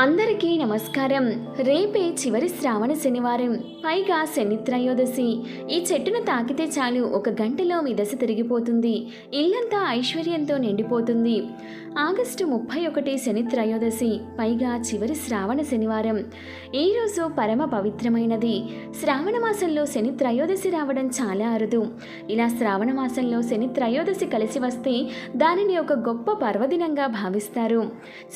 అందరికీ నమస్కారం. రేపే చివరి శ్రావణ శనివారం. పైగా శని త్రయోదశి ఈ చెట్టును తాకితే చాలు ఒక గంటలో మీ దశ తిరిగిపోతుంది. ఇల్లంతా ఐశ్వర్యంతో నిండిపోతుంది. ఆగస్టు ముప్పై ఒకటి శని త్రయోదశి పైగా చివరి శ్రావణ శనివారం. ఈరోజు పరమ పవిత్రమైనది. శ్రావణ మాసంలో శని త్రయోదశి రావడం చాలా అరుదు. ఇలా శ్రావణ మాసంలో శని త్రయోదశి కలిసి వస్తే దానిని ఒక గొప్ప పర్వదినంగా భావిస్తారు.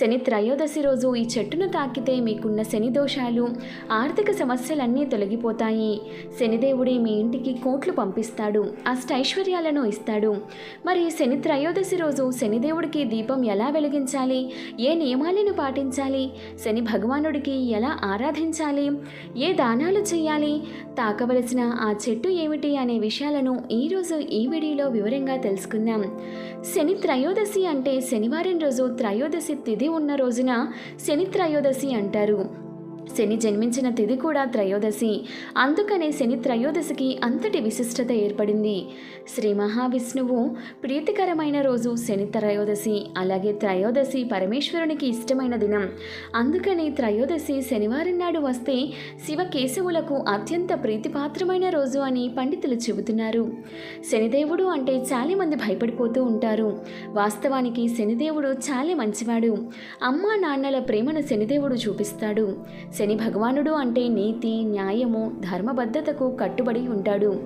శని త్రయోదశి రోజు ఈ చెట్టు చెట్టును తాకితే మీకున్న శని దోషాలు ఆర్థిక సమస్యలన్నీ తొలగిపోతాయి. శనిదేవుడే మీ ఇంటికి కోట్లు పంపిస్తాడు అష్టైశ్వర్యాలను ఇస్తాడు. మరి శని త్రయోదశి రోజు శనిదేవుడికి దీపం ఎలా వెలిగించాలి? ఏ నియమాలను పాటించాలి? శని భగవానుడికి ఎలా ఆరాధించాలి? ఏ దానాలు చేయాలి? తాకవలసిన ఆ చెట్టు ఏమిటి అనే విషయాలను ఈరోజు ఈ వీడియోలో వివరంగా తెలుసుకుందాం. శని త్రయోదశి అంటే శనివారం రోజు త్రయోదశి తిథి ఉన్న రోజున శని త్రయోదశి అంటారు. శని జన్మించిన తిది కూడా త్రయోదశి. అందుకనే శని త్రయోదశికి అంతటి విశిష్టత ఏర్పడింది. శ్రీ మహావిష్ణువు ప్రీతికరమైన రోజు శని త్రయోదశి అలాగే త్రయోదశి పరమేశ్వరునికి ఇష్టమైన దినం. అందుకని త్రయోదశి శనివారం నాడు వస్తే శివ కేశవులకు అత్యంత ప్రీతిపాత్రమైన రోజు అని పండితులు చెబుతున్నారు. శనిదేవుడు అంటే చాలామంది భయపడిపోతూ ఉంటారు. వాస్తవానికి శనిదేవుడు చాలా మంచివాడు. అమ్మా నాన్నల ప్రేమను శనిదేవుడు చూపిస్తాడు. శని భగవానుడు అంటే నీతి న్యాయము ధర్మబద్ధతకు కట్టుబడి ఉంటాడు.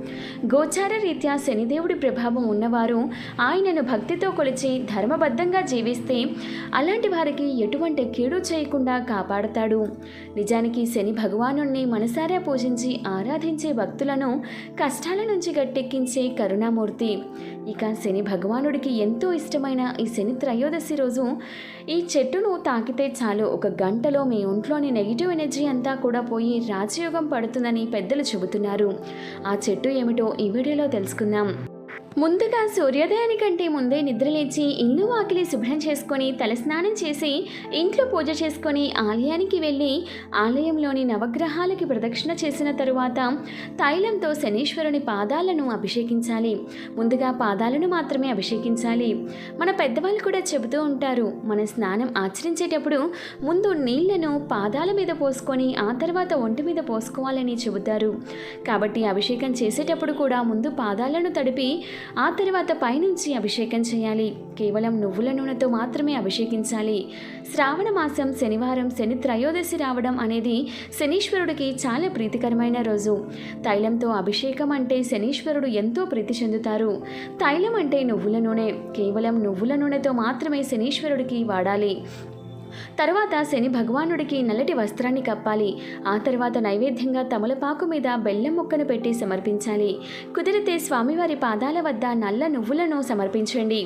గోచార రీత్యా శనిదేవుడి ప్రభావం ఉన్నవారు ఆయనను భక్తితో కొలిచి ధర్మబద్ధంగా జీవిస్తే అలాంటి వారికి ఎటువంటి కీడు చేయకుండా కాపాడతాడు. నిజానికి శని భగవాను మనసారా పూజించి ఆరాధించే భక్తులను కష్టాల నుంచి గట్టెక్కించే కరుణామూర్తి. ఇక శని భగవానుడికి ఎంతో ఇష్టమైన ఈ శని త్రయోదశి రోజు ఈ చెట్టును తాకితే చాలు. ఒక గంటలో మీ ఒంట్లోని నెగిటివ్ ఎనర్జీ అంతా కూడా పోయి రాజయోగం పడుతుందని పెద్దలు చెబుతున్నారు. ఆ చెట్టు ఏమిటో ఈ వీడియోలో తెలుసుకుందాం. ముందుగా సూర్యోదయానికంటే ముందే నిద్రలేచి ఇల్లు వాకిలి శుభ్రం చేసుకొని తలస్నానం చేసి ఇంట్లో పూజ చేసుకొని ఆలయానికి వెళ్ళి ఆలయంలోని నవగ్రహాలకి ప్రదక్షిణ చేసిన తరువాత తైలంతో శనీశ్వరుని పాదాలను అభిషేకించాలి. ముందుగా పాదాలను మాత్రమే అభిషేకించాలి. మన పెద్దవాళ్ళు కూడా చెబుతూ ఉంటారు మన స్నానం ఆచరించేటప్పుడు ముందు నీళ్ళను పాదాల మీద పోసుకొని ఆ తర్వాత ఒంటి మీద పోసుకోవాలని చెబుతారు. కాబట్టి అభిషేకం చేసేటప్పుడు కూడా ముందు పాదాలను తడిపి ఆ తర్వాత పైనుంచి అభిషేకం చేయాలి. కేవలం నువ్వుల నూనెతో మాత్రమే అభిషేకించాలి. శ్రావణ మాసం శనివారం శని త్రయోదశి రావడం అనేది శనీశ్వరుడికి చాలా ప్రీతికరమైన రోజు. తైలంతో అభిషేకం అంటే శనీశ్వరుడు ఎంతో ప్రీతి చెందుతారు. తైలం అంటే నువ్వుల నూనె. కేవలం నువ్వుల నూనెతో మాత్రమే శనీశ్వరుడికి వాడాలి. తర్వాత శని భగవానుడికి నల్లటి వస్త్రాన్ని కప్పాలి. ఆ తర్వాత నైవేద్యంగా తమలపాకు మీద బెల్లం ముక్కను పెట్టి సమర్పించాలి. కుదిరితే స్వామివారి పాదాల వద్ద నల్ల నువ్వులను సమర్పించండి.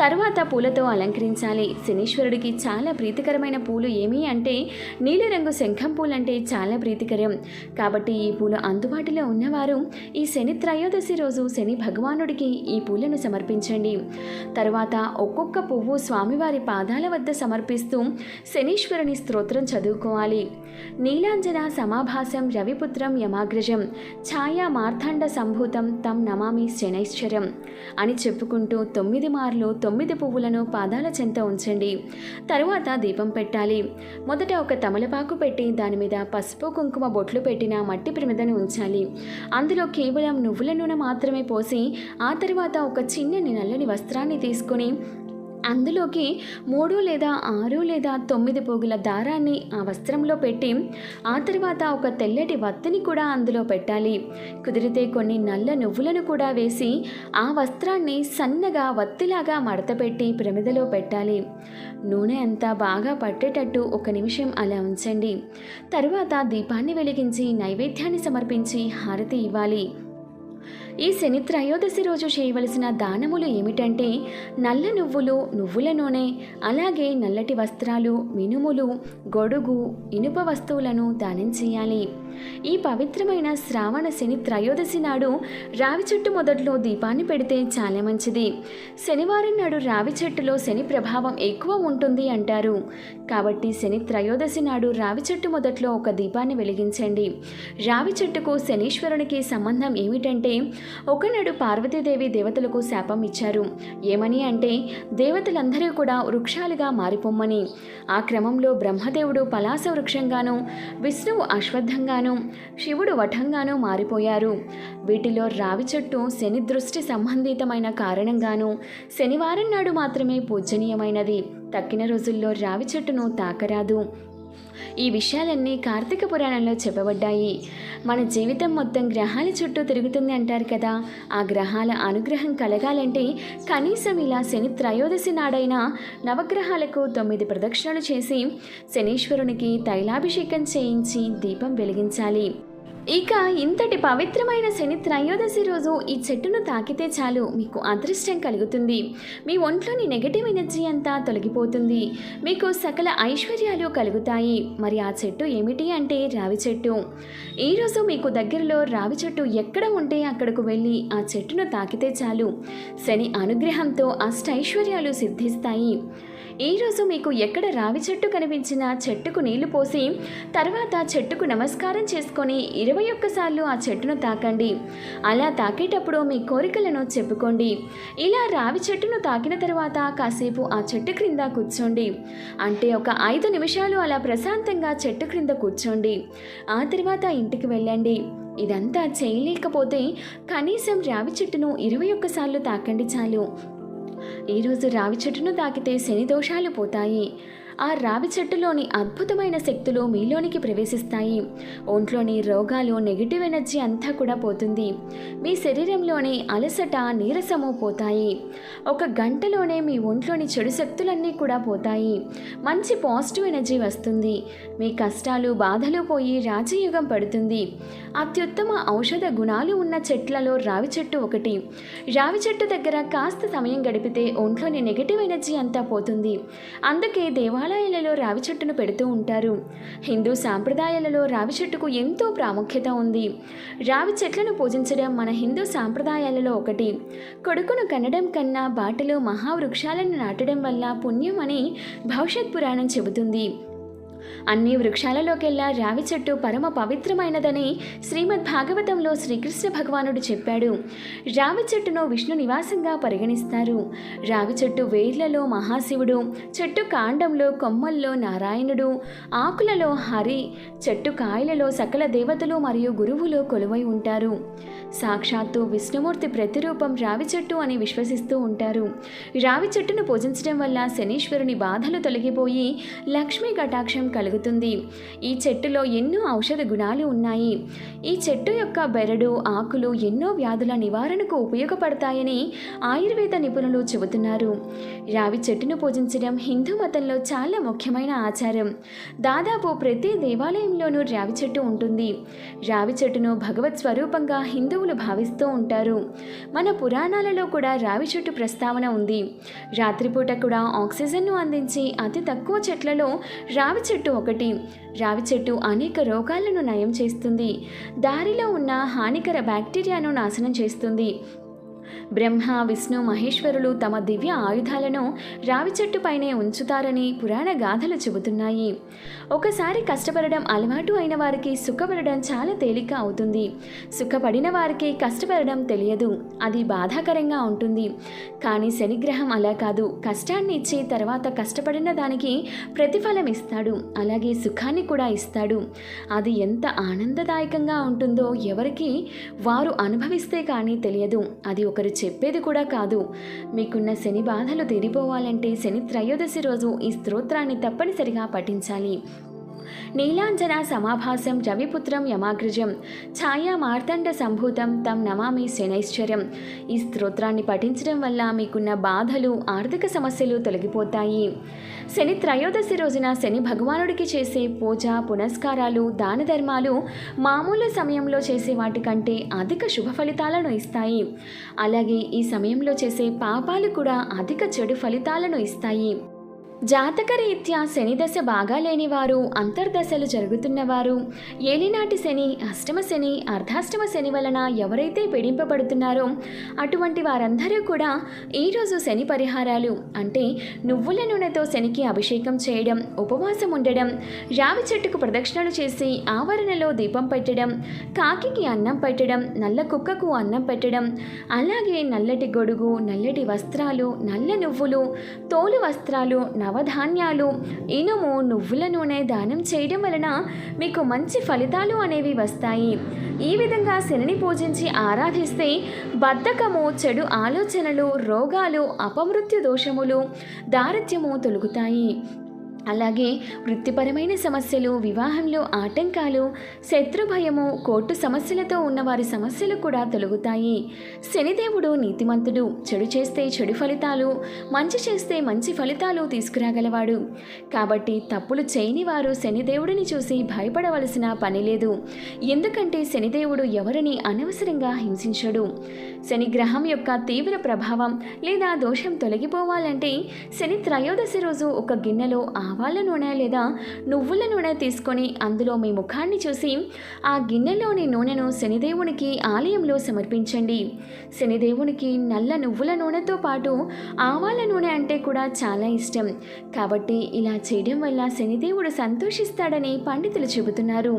తర్వాత పూలతో అలంకరించాలి. శనీశ్వరుడికి చాలా ప్రీతికరమైన పూలు ఏమి అంటే నీలిరంగు శంఖం పూలంటే చాలా ప్రీతికరం. కాబట్టి ఈ పూలు అందుబాటులో ఉన్నవారు ఈ శని త్రయోదశి రోజు శని భగవానుడికి ఈ పూలను సమర్పించండి. తర్వాత ఒక్కొక్క పువ్వు స్వామివారి పాదాల వద్ద సమర్పిస్తూ శనీశ్వరుని స్తోత్రం చదువుకోవాలి. నీలాంజన సమాభాసం రవిపుత్రం యమాగ్రజం ఛాయా మార్తాండ సంభూతం తం నమామి శనైశ్వరం అని చెప్పుకుంటూ తొమ్మిది మార్లు తొమ్మిది పువ్వులను పాదాల చెంత ఉంచండి. తరువాత దీపం పెట్టాలి. మొదట ఒక తమలపాకు పెట్టి దాని మీద పసుపు కుంకుమ బొట్లు పెట్టిన మట్టి ప్రమిదను ఉంచాలి. అందులో కేవలం నువ్వుల నూనె మాత్రమే పోసి ఆ తర్వాత ఒక చిన్నని నల్లని వస్త్రాన్ని తీసుకొని అందులోకి మూడు లేదా ఆరు లేదా తొమ్మిది పోగుల దారాన్ని ఆ వస్త్రంలో పెట్టి ఆ తర్వాత ఒక తెల్లటి వత్తిని కూడా అందులో పెట్టాలి. కుదిరితే కొన్ని నల్ల నువ్వులను కూడా వేసి ఆ వస్త్రాన్ని సన్నగా వత్తిలాగా మడతపెట్టి ప్రమిదలో పెట్టాలి. నూనె అంతా బాగా పట్టేటట్టు ఒక నిమిషం అలా ఉంచండి. తరువాత దీపాన్ని వెలిగించి నైవేద్యాన్ని సమర్పించి హారతి ఇవ్వాలి. ఈ శని త్రయోదశి రోజు చేయవలసిన దానములు ఏమిటంటే నల్ల నువ్వులు నువ్వుల నూనె అలాగే నల్లటి వస్త్రాలు మినుములు గొడుగు ఇనుప వస్తువులను దానం చేయాలి. ఈ పవిత్రమైన శ్రావణ శని త్రయోదశి నాడు రావి చెట్టు మొదట్లో దీపాన్ని పెడితే చాలా మంచిది. శనివారం నాడు రావి చెట్టులో శని ప్రభావం ఎక్కువ ఉంటుంది అంటారు. కాబట్టి శని త్రయోదశి నాడు రావి చెట్టు మొదట్లో ఒక దీపాన్ని వెలిగించండి. రావి చెట్టుకు శనీశ్వరునికి సంబంధం ఏమిటంటే ఒకనాడు పార్వతీదేవి దేవతలకు శాపం ఇచ్చారు. ఏమని అంటే దేవతలందరూ కూడా వృక్షాలుగా మారిపోమ్మని. ఆ క్రమంలో బ్రహ్మదేవుడు పలాస వృక్షంగాను విష్ణువు అశ్వత్థంగాను శివుడు వఠంగాను మారిపోయారు. వీటిలో రావి చెట్టు శని దృష్టి సంబంధితమైన కారణంగాను శనివారం నాడు మాత్రమే పూజనీయమైనది. తక్కిన రోజుల్లో రావి చెట్టును తాకరాదు. ఈ విషయాలన్నీ కార్తీక పురాణంలో చెప్పబడ్డాయి. మన జీవితం మొత్తం గ్రహాల చుట్టూ తిరుగుతుంది అంటారు కదా. ఆ గ్రహాల అనుగ్రహం కలగాలంటే కనీసం ఇలా శని త్రయోదశి నాడైన నవగ్రహాలకు తొమ్మిది ప్రదక్షిణలు చేసి శనీశ్వరునికి తైలాభిషేకం చేయించి దీపం వెలిగించాలి. ఇక ఇంతటి పవిత్రమైన శని త్రయోదశి రోజు ఈ చెట్టును తాకితే చాలు మీకు అదృష్టం కలుగుతుంది. మీ ఒంట్లోని నెగటివ్ ఎనర్జీ అంతా తొలగిపోతుంది. మీకు సకల ఐశ్వర్యాలు కలుగుతాయి. మరి ఆ చెట్టు ఏమిటి అంటే రావి చెట్టు. ఈరోజు మీకు దగ్గరలో రావి చెట్టు ఎక్కడ ఉంటే అక్కడకు వెళ్ళి ఆ చెట్టును తాకితే చాలు. శని అనుగ్రహంతో అష్టైశ్వర్యాలు సిద్ధిస్తాయి. ఈరోజు మీకు ఎక్కడ రావి చెట్టు కనిపించినా చెట్టుకు నీళ్ళు పోసి తర్వాత చెట్టుకు నమస్కారం చేసుకొని ఇరవై ఒక్కసార్లు ఆ చెట్టును తాకండి. అలా తాకేటప్పుడు మీ కోరికలను చెప్పుకోండి. ఇలా రావి చెట్టును తాకిన తర్వాత కాసేపు ఆ చెట్టు క్రింద కూర్చోండి. అంటే ఒక ఐదు నిమిషాలు అలా ప్రశాంతంగా చెట్టు క్రింద కూర్చోండి. ఆ తర్వాత ఇంటికి వెళ్ళండి. ఇదంతా చేయలేకపోతే కనీసం రావి చెట్టును ఇరవై ఒక్కసార్లు తాకండి చాలు. ఈరోజు రావి చెట్టును తాకితే శని దోషాలు పోతాయి. ఆ రావి చెట్టులోని అద్భుతమైన శక్తులు మీలోనికి ప్రవేశిస్తాయి. ఒంట్లోని రోగాలు నెగిటివ్ ఎనర్జీ అంతా కూడా పోతుంది. మీ శరీరంలోని అలసట నీరసము పోతాయి. ఒక గంటలోనే మీ ఒంట్లోని చెడు శక్తులన్నీ కూడా పోతాయి. మంచి పాజిటివ్ ఎనర్జీ వస్తుంది. మీ కష్టాలు బాధలు పోయి రాజయోగం పడుతుంది. అత్యుత్తమ ఔషధ గుణాలు ఉన్న చెట్లలో రావి చెట్టు ఒకటి. రావి చెట్టు దగ్గర కాస్త సమయం గడిపితే ఒంట్లోని నెగిటివ్ ఎనర్జీ అంతా పోతుంది. అందుకే దేవాలయాలలో రావి చెట్టును పెడుతూ ఉంటారు. హిందూ సాంప్రదాయాలలో రావి చెట్టుకు ఎంతో ప్రాముఖ్యత ఉంది. రావి చెట్లను పూజించడం మన హిందూ సాంప్రదాయాలలో ఒకటి. కొడుకును కనడం కన్నా బాటలో మహావృక్షాలను నాటడం వల్ల పుణ్యం అని భవిష్యత్ పురాణం చెబుతుంది. అన్ని వృక్షాలలోకెల్లా రావి చెట్టు పరమ పవిత్రమైనదని శ్రీమద్ భాగవతంలో శ్రీకృష్ణ భగవానుడు చెప్పాడు. రావి చెట్టును విష్ణు నివాసంగా పరిగణిస్తారు. రావి చెట్టు వేర్లలో మహాశివుడు చెట్టు కాండంలో కొమ్మల్లో నారాయణుడు ఆకులలో హరి చెట్టు కాయలలో సకల దేవతలు మరియు గురువులు కొలువై ఉంటారు. సాక్షాత్తు విష్ణుమూర్తి ప్రతిరూపం రావి చెట్టు అని విశ్వసిస్తూ ఉంటారు. రావి చెట్టును పూజించడం వల్ల శనీశ్వరుని బాధలు తొలగిపోయి లక్ష్మీ కటాక్షం కలుగుతుంది. ఈ చెట్టులో ఎన్నో ఔషధ గుణాలు ఉన్నాయి. ఈ చెట్టు యొక్క బెరడు ఆకులు ఎన్నో వ్యాధుల నివారణకు ఉపయోగపడతాయని ఆయుర్వేద నిపుణులు చెబుతున్నారు. రావి చెట్టును పూజించడం హిందూ మతంలో చాలా ముఖ్యమైన ఆచారం. దాదాపు ప్రతి దేవాలయంలోనూ రావి చెట్టు ఉంటుంది. రావి చెట్టును భగవత్ స్వరూపంగా హిందూ హిందువులు భావిస్తూ ఉంటారు. మన పురాణాలలో కూడా రావి చెట్టు ప్రస్తావన ఉంది. రాత్రిపూట కూడా ఆక్సిజన్ను అందించి అతి తక్కువ చెట్లలో రావి చెట్టు ఒకటి. రావి చెట్టు అనేక రోగాలను నయం చేస్తుంది. దారిలో ఉన్న హానికర బ్యాక్టీరియాను నాశనం చేస్తుంది. బ్రహ్మ విష్ణు మహేశ్వరులు తమ దివ్య ఆయుధాలను రావి చెట్టుపైనే ఉంచుతారని పురాణ గాథలు చెబుతున్నాయి. ఒకసారి కష్టపడడం అలవాటు అయిన వారికి సుఖపడడం చాలా తేలిక అవుతుంది. సుఖపడిన వారికి కష్టపడడం తెలియదు. అది బాధాకరంగా ఉంటుంది. కానీ శనిగ్రహం అలా కాదు. కష్టాన్ని ఇచ్చి తర్వాత కష్టపడిన దానికి ప్రతిఫలం ఇస్తాడు. అలాగే సుఖాన్ని కూడా ఇస్తాడు. అది ఎంత ఆనందదాయకంగా ఉంటుందో ఎవరికి వారు అనుభవిస్తే కానీ తెలియదు. అది ఒక ఒకరు చెప్పేది కూడా కాదు. మీకున్న శని బాధలు తీరిపోవాలంటే శని త్రయోదశి రోజు ఈ స్తోత్రాన్ని తప్పనిసరిగా పఠించాలి. నీలాంజన సమాభాసం రవిపుత్రం యమాగ్రజం. ఛాయా మార్తండ సంభూతం తం నమామి శనైశ్చర్యం. ఈ స్తోత్రాన్ని పఠించడం వల్ల మీకున్న బాధలు ఆర్థిక సమస్యలు తొలగిపోతాయి. శని త్రయోదశి రోజున శని భగవానుడికి చేసే పూజ పునస్కారాలు దాన ధర్మాలు మామూలు సమయంలో చేసే వాటికంటే అధిక శుభ ఫలితాలను ఇస్తాయి. అలాగే ఈ సమయంలో చేసే పాపాలు కూడా అధిక చెడు ఫలితాలను ఇస్తాయి. జాతకరీత్యా శని దశ బాగా లేనివారు అంతర్దశలు జరుగుతున్నవారు. ఏలినాటి శని అష్టమ శని అర్ధాష్టమ శని వలన ఎవరైతే పీడింపబడుతున్నారో అటువంటి వారందరూ కూడా ఈరోజు శని పరిహారాలు అంటే నువ్వుల నూనెతో శనికి అభిషేకం చేయడం ఉపవాసం ఉండడం రావి చెట్టుకు ప్రదక్షిణలు చేసి ఆవరణలో దీపం పెట్టడం కాకికి అన్నం పెట్టడం నల్ల కుక్కకు అన్నం పెట్టడం అలాగే నల్లటి గొడుగు నల్లటి వస్త్రాలు నల్ల నువ్వులు తోలు వస్త్రాలు నవధాన్యాలు. ఇనుము నువ్వుల నూనె దానం చేయడం వలన మీకు మంచి ఫలితాలు అనేవి వస్తాయి. ఈ విధంగా శనిని పూజించి ఆరాధిస్తే బద్ధకము చెడు ఆలోచనలు రోగాలు అపమృత్యు దోషములు దారిద్ర్యము తొలుగుతాయి. అలాగే వృత్తిపరమైన సమస్యలు వివాహంలో ఆటంకాలు శత్రుభయము కోర్టు సమస్యలతో ఉన్న వారి సమస్యలు కూడా తొలగుతాయి. శనిదేవుడు నీతిమంతుడు. చెడు చేస్తే చెడు ఫలితాలు మంచి చేస్తే మంచి ఫలితాలు తీసుకురాగలవాడు. కాబట్టి తప్పులు చేయని వారు శనిదేవుడిని చూసి భయపడవలసిన పని లేదు. ఎందుకంటే శనిదేవుడు ఎవరిని అనవసరంగా హింసించడు. శని గ్రహం యొక్క తీవ్ర ప్రభావం లేదా దోషం తొలగిపోవాలంటే శని త్రయోదశి రోజు ఒక గిన్నెలో ఆ ఆవాల నూనె లేదా నువ్వుల నూనె తీసుకొని అందులో మీ ముఖాన్ని చూసి ఆ గిన్నెలోని నూనెను శనిదేవునికి ఆలయంలో సమర్పించండి. శనిదేవునికి నల్ల నువ్వుల నూనెతో పాటు ఆవాల నూనె అంటే కూడా చాలా ఇష్టం. కాబట్టి ఇలా చేయడం వల్ల శనిదేవుడు సంతోషిస్తాడని పండితులు చెబుతున్నారు.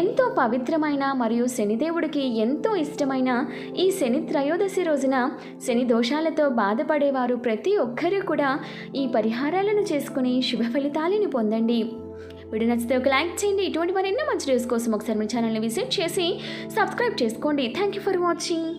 ఎంతో పవిత్రమైన మరియు శనిదేవుడికి ఎంతో ఇష్టమైన ఈ శని త్రయోదశి రోజున శని దోషాలతో బాధపడేవారు ప్రతి ఒక్కరూ కూడా ఈ పరిహారాలను చేసుకుని శుభ ఫలితాలను పొందండి. వీడియో నచ్చితే ఒక లైక్ చేయండి. ఇటువంటి మరెన్నో మంచి న్యూస్ కోసం ఒకసారి మీ ఛానల్ని విజిట్ చేసి సబ్స్క్రైబ్ చేసుకోండి. Thank you for watching